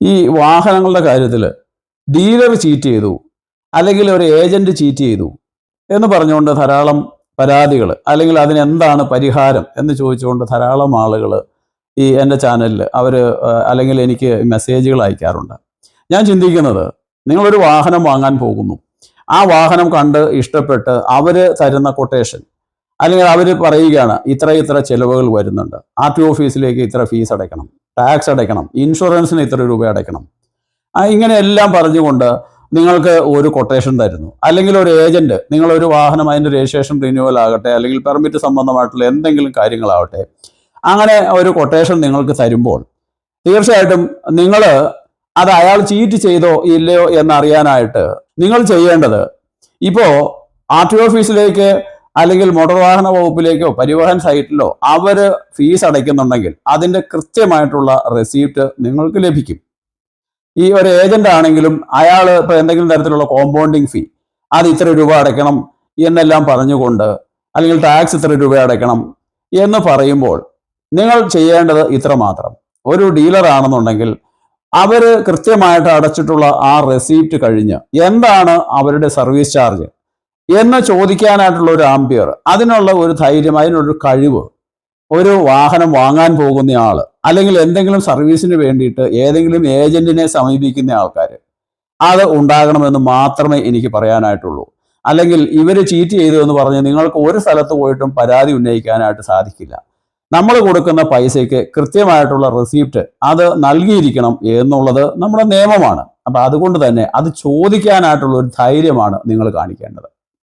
ഈ വാഹനങ്ങളുടെ കാര്യത്തിൽ ഡീലർ ചീറ്റ് ചെയ്തു അല്ലെങ്കിൽ ഒരു ഏജന്റ് ചീറ്റ് ചെയ്തു എന്ന് പറഞ്ഞുകൊണ്ട് ധാരാളം പരാതികൾ അല്ലെങ്കിൽ അതിനെന്താണ് പരിഹാരം എന്ന് ചോദിച്ചുകൊണ്ട് ധാരാളം ആളുകൾ ഈ എന്റെ ചാനലിൽ അവർ അല്ലെങ്കിൽ എനിക്ക് മെസ്സേജുകൾ അയക്കാറുണ്ട്. ഞാൻ ചിന്തിക്കുന്നത് നിങ്ങളൊരു വാഹനം വാങ്ങാൻ പോകുന്നു. ആ വാഹനം കണ്ട് ഇഷ്ടപ്പെട്ട് അവർ തരുന്ന കൊട്ടേഷൻ അല്ലെങ്കിൽ അവർ പറയുകയാണ് ഇത്ര ഇത്ര ചിലവുകൾ വരുന്നുണ്ട്. ആർ ടി ഓഫീസിലേക്ക് ഇത്ര ഫീസ് അടയ്ക്കണം. ടാക്സ് അടയ്ക്കണം. ഇൻഷുറൻസിന് ഇത്ര രൂപ അടയ്ക്കണം. ഇങ്ങനെയെല്ലാം പറഞ്ഞുകൊണ്ട് നിങ്ങൾക്ക് ഒരു കൊട്ടേഷൻ തരുന്നു. അല്ലെങ്കിൽ ഒരു ഏജന്റ് നിങ്ങളൊരു വാഹനം അതിന്റെ രജിസ്ട്രേഷൻ റിന്യൂവൽ ആകട്ടെ അല്ലെങ്കിൽ പെർമിറ്റ് സംബന്ധമായിട്ടുള്ള എന്തെങ്കിലും കാര്യങ്ങളാവട്ടെ അങ്ങനെ ഒരു കൊട്ടേഷൻ നിങ്ങൾക്ക് തരുമ്പോൾ തീർച്ചയായിട്ടും നിങ്ങൾ അത് അയാൾ ചീറ്റ് ചെയ്തോ ഇല്ലയോ എന്നറിയാനായിട്ട് നിങ്ങൾ ചെയ്യേണ്ടത് ഇപ്പോൾ ആർ ടി ഓഫീസിലേക്ക് അല്ലെങ്കിൽ മോട്ടോർ വാഹന വകുപ്പിലേക്കോ പരിവഹൻ സൈറ്റിലോ അവർ ഫീസ് അടയ്ക്കുന്നുണ്ടെങ്കിൽ അതിന്റെ കൃത്യമായിട്ടുള്ള റെസീപ്റ്റ് നിങ്ങൾക്ക് ലഭിക്കും. ഈ ഒരു ഏജന്റ് ആണെങ്കിലും അയാൾ ഇപ്പോൾ എന്തെങ്കിലും തരത്തിലുള്ള കോമ്പൗണ്ടിങ് ഫീ അത് ഇത്ര രൂപ അടയ്ക്കണം എന്നെല്ലാം പറഞ്ഞുകൊണ്ട് അല്ലെങ്കിൽ ടാക്സ് ഇത്ര രൂപ അടയ്ക്കണം എന്ന് പറയുമ്പോൾ നിങ്ങൾ ചെയ്യേണ്ടത് ഇത്ര മാത്രം. ഒരു ഡീലർ ആണെന്നുണ്ടെങ്കിൽ അവർ കൃത്യമായിട്ട് അടച്ചിട്ടുള്ള ആ റെസീപ്റ്റ് കഴിഞ്ഞ് എന്താണ് അവരുടെ സർവീസ് ചാർജ് എന്ന് ചോദിക്കാനായിട്ടുള്ള ഒരു ആംപിയർ അതിനുള്ള ഒരു ധൈര്യം അതിനൊരു കഴിവ് ഒരു വാഹനം വാങ്ങാൻ പോകുന്ന ആൾ അല്ലെങ്കിൽ എന്തെങ്കിലും സർവീസിന് വേണ്ടിയിട്ട് ഏതെങ്കിലും ഏജന്റിനെ സമീപിക്കുന്ന ആൾക്കാർ അത് ഉണ്ടാകണമെന്ന് മാത്രമേ എനിക്ക് പറയാനായിട്ടുള്ളൂ. അല്ലെങ്കിൽ ഇവർ ചീറ്റ് ചെയ്തു എന്ന് പറഞ്ഞ് നിങ്ങൾക്ക് ഒരു സ്ഥലത്ത് പോയിട്ടും പരാതി ഉന്നയിക്കാനായിട്ട് സാധിക്കില്ല. നമ്മൾ കൊടുക്കുന്ന പൈസയ്ക്ക് കൃത്യമായിട്ടുള്ള റെസീപ്റ്റ് അത് നൽകിയിരിക്കണം എന്നുള്ളത് നമ്മുടെ നിയമമാണ്. അപ്പം അതുകൊണ്ട് തന്നെ അത് ചോദിക്കാനായിട്ടുള്ള ഒരു ധൈര്യമാണ് നിങ്ങൾ കാണിക്കേണ്ടത്.